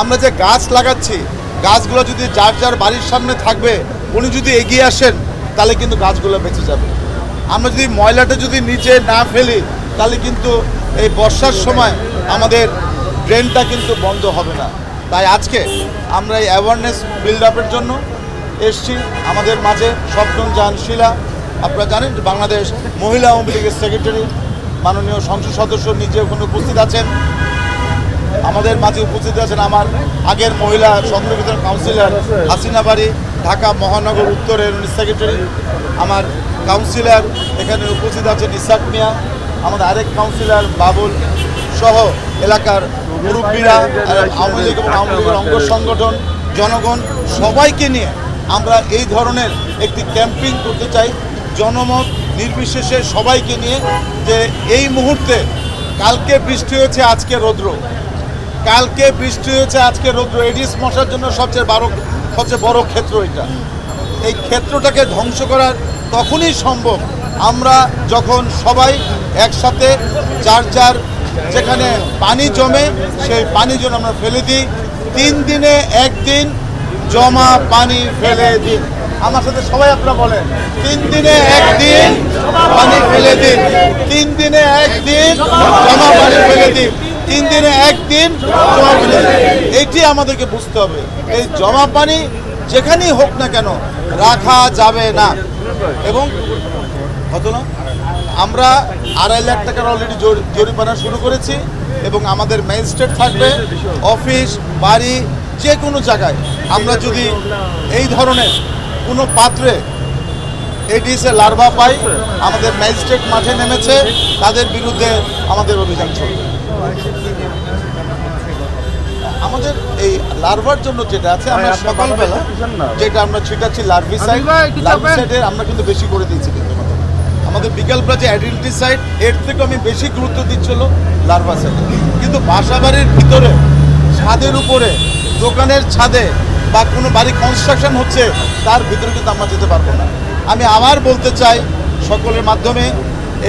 আমরা যে গাছ লাগাচ্ছি, গাছগুলো যদি যার যার বাড়ির সামনে থাকবে, উনি যদি এগিয়ে আসেন, তাহলে কিন্তু গাছগুলো বেঁচে যাবে। আমরা যদি ময়লাটা যদি নিচে না ফেলি, তাহলে কিন্তু এই বর্ষার সময় আমাদের ড্রেনটা কিন্তু বন্ধ হবে না। তাই আজকে আমরা এই অ্যাওয়ারনেস বিল্ড আপের জন্য এসছি। আমাদের মাঝে স্বপ্ন জান শিলা। আপনারা জানেন বাংলাদেশ মহিলা আওয়ামী লীগের সেক্রেটারি মাননীয় সংসদ সদস্য নিজে ওখানে উপস্থিত আছেন। আমাদের মাঝে উপস্থিত আছেন আমার আগের মহিলা সংরক্ষিত কাউন্সিলর হাসিনা বাড়ি, ঢাকা মহানগর উত্তরের সেক্রেটারি আমার কাউন্সিলর, এখানে উপস্থিত আছেন ইসাক মিয়া, আমাদের আরেক কাউন্সিলর বাবুল সহ এলাকার মুরব্বীরা আওয়ামী লীগ এবং আওয়ামী লীগের অঙ্গ সংগঠন, জনগণ, সবাইকে নিয়ে আমরা এই ধরনের একটি ক্যাম্পিং করতে চাই। জনমত নির্বিশেষে সবাইকে নিয়ে যে এই মুহূর্তে কালকে বৃষ্টি হয়েছে, আজকে রৌদ্র। কালকে বৃষ্টি হয়েছে, আজকে রৌদ্র এডিস মশার জন্য সবচেয়ে বড় সবচেয়ে বড় ক্ষেত্র এটা। এই ক্ষেত্রটাকে ধ্বংস করার তখনই সম্ভব। আমরা যখন সবাই একসাথে যার যার যেখানে পানি জমে, সেই পানি যেন আমরা ফেলে দিই। তিন দিনে একদিন জমা পানি ফেলে দিন। আমার সাথে সবাই আপনারা বলেন, তিন দিনে একদিন পানি ফেলে দিন। তিন দিনে একদিন জমা পানি ফেলে দিন। তিন দিনে একদিন জমা দিন এইটি আমাদেরকে বুঝতে হবে। এই জমা পানি যেখানেই হোক না কেন রাখা যাবে না। এবং কত না? আমরা আড়াই লাখ টাকার অলরেডি জরিমানা শুরু করেছি এবং আমাদের ম্যাজিস্ট্রেট থাকবে অফিস বাড়ি যে কোনো জায়গায়। আমরা যদি এই ধরনের কোনো পাত্রে এডিসে লার্ভা পাই, আমাদের ম্যাজিস্ট্রেট মাঠে নেমেছে, তাদের বিরুদ্ধে আমাদের অভিযান চলবে। আমাদের এই লার্ভার জন্য যেটা আছে আমরা সকালবেলা যেটা আমরা ছিটাচ্ছি লার্ভিসাইড লার্ভিসাইডের আমরা কিন্তু বেশি করে দিয়েছি কিন্তু আমাদের। বিকালবেলা যে অ্যাডিলিটিসাইড এর থেকে আমি বেশি গুরুত্ব দিচ্ছিল লার্ভাসাইড কিন্তু বাসাবাড়ির ভিতরে ছাদের উপরে দোকানের ছাদে বা কোনো বাড়ি কনস্ট্রাকশন হচ্ছে তার ভিতরে কিন্তু আমরা যেতে পারব না। আমি আবার বলতে চাই সকলের মাধ্যমে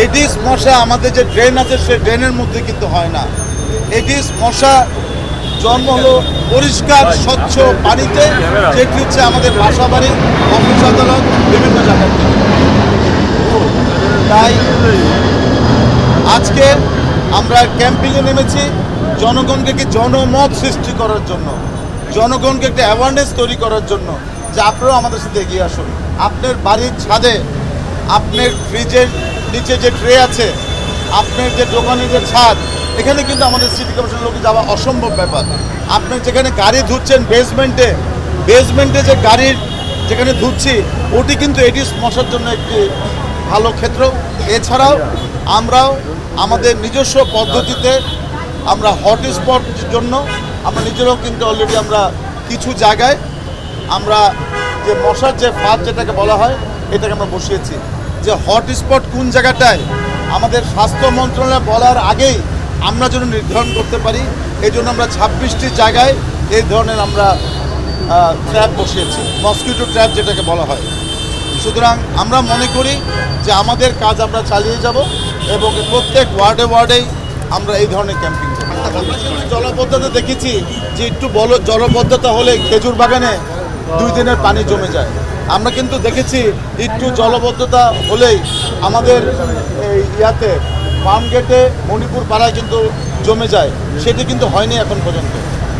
এডিস মশা আমাদের যে ড্রেন আছে সে ড্রেনের মধ্যে কিন্তু হয় না। এডিস মশা জন্ম হলো পরিষ্কার, স্বচ্ছ পানিতে, যেটি হচ্ছে আমাদের বাসা বাড়ি অফিস আদালত বিভিন্ন জায়গায় তাই আজকে আমরা ক্যাম্পিংয়ে নেমেছি জনগণকে কি জনমত সৃষ্টি করার জন্য, জনগণকে একটা অ্যাওয়ারনেস তৈরি করার জন্য যে আপনারাও আমাদের সাথে এগিয়ে আসুন। আপনার বাড়ির ছাদে, আপনার ফ্রিজের নিচে যে ট্রে আছে, আপনার যে দোকানের যে ছাদ, এখানে কিন্তু আমাদের সিটি কর্পোরেশন লোকে যাওয়া অসম্ভব ব্যাপার। আপনি যেখানে গাড়ি ধুচ্ছেন বেসমেন্টে বেসমেন্টে যে গাড়ির যেখানে ধুচ্ছি, ওটি কিন্তু এডিস মশার জন্য একটি ভালো ক্ষেত্র। এছাড়াও আমরাও আমাদের নিজস্ব পদ্ধতিতে আমরা হট স্পট জন্য আমরা নিজেরাও কিন্তু অলরেডি আমরা কিছু জায়গায় আমরা যে মশার যে ফাঁদ যেটাকে বলা হয়, এটাকে আমরা বসিয়েছি। যে হট স্পট কোন জায়গাটায় আমাদের স্বাস্থ্য মন্ত্রণালয় বলার আগেই আমরা যেন নির্ধারণ করতে পারি, এই জন্য আমরা ছাব্বিশটি জায়গায় এই ধরনের আমরা ট্র্যাপ বসিয়েছি মসকিউটো ট্র্যাপ যেটাকে বলা হয়। সুতরাং আমরা মনে করি যে আমাদের কাজ আমরা চালিয়ে যাব এবং প্রত্যেক ওয়ার্ডে ওয়ার্ডেই আমরা এই ধরনের ক্যাম্পিং জলবদ্ধতা দেখেছি যে একটু বড় জলবদ্ধতা হলে খেজুর বাগানে দুই দিনের পানি জমে যায়। আমরা কিন্তু দেখেছি একটু জলবদ্ধতা হলেই আমাদের এই ইয়াতে ফার্ম গেটে মণিপুর পাড়ায় কিন্তু জমে যায়। সেটি কিন্তু হয়নি এখন পর্যন্ত।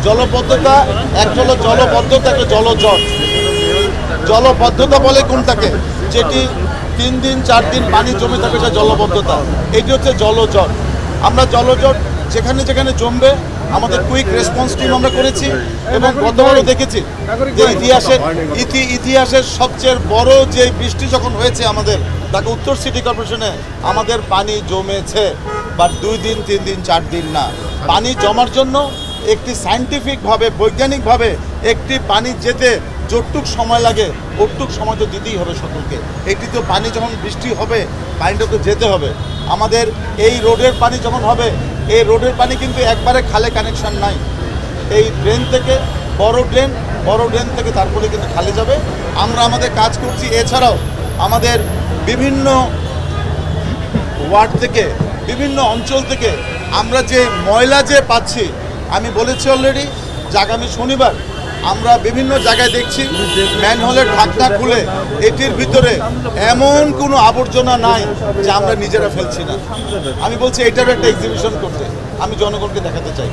জলবদ্ধতা, এক হলো জলবদ্ধতা, একটা জলজট। জলবদ্ধতা বলে কোনটাকে? যেটি তিন দিন, চার দিন পানি জমে থাকে, সেটা জলবদ্ধতা। এটি হচ্ছে জলজট। আমরা জলজট যেখানে যেখানে জমবে, আমাদের কুইক রেসপন্স টিম আমরা করেছি এবং গতবারও দেখেছি যে ইতিহাসের ইতি ইতিহাসের সবচেয়ে বড় যে বৃষ্টি যখন হয়েছে আমাদের, তাকে উত্তর সিটি কর্পোরেশনে আমাদের পানি জমেছে। বাট দুই দিন, তিন দিন, চার দিন না। পানি জমার জন্য একটি সায়েন্টিফিকভাবে বৈজ্ঞানিকভাবে একটি পানি যেতে যতটুক সময় লাগে ওটুক সময় তো দিতেই হবে সকলকে। একটি তো পানি যখন বৃষ্টি হবে পানিটা তো যেতে হবে। আমাদের এই রোডের পানি যখন হবে এই রোডের পানি কিন্তু একবারে খালে কানেকশন নাই। এই ড্রেন থেকে বড় ড্রেন বড় ড্রেন থেকে তারপরে কিন্তু খালে যাবে। আমরা আমাদের কাজ করছি। এছাড়াও আমাদের বিভিন্ন ওয়ার্ড থেকে, বিভিন্ন অঞ্চল থেকে আমরা যে ময়লা যে পাচ্ছি, আমি বলেছি অলরেডি যে আগামী শনিবার আমরা বিভিন্ন জায়গায় দেখছি ম্যানহোলের ঢাকনা খুলে এটির ভিতরে এমন কোনো আবর্জনা নাই যা আমরা নিজেরা ফেলছি না। আমি বলছি, এটারও একটা এক্সিবিশন করতে। আমি জনগণকে দেখাতে চাই।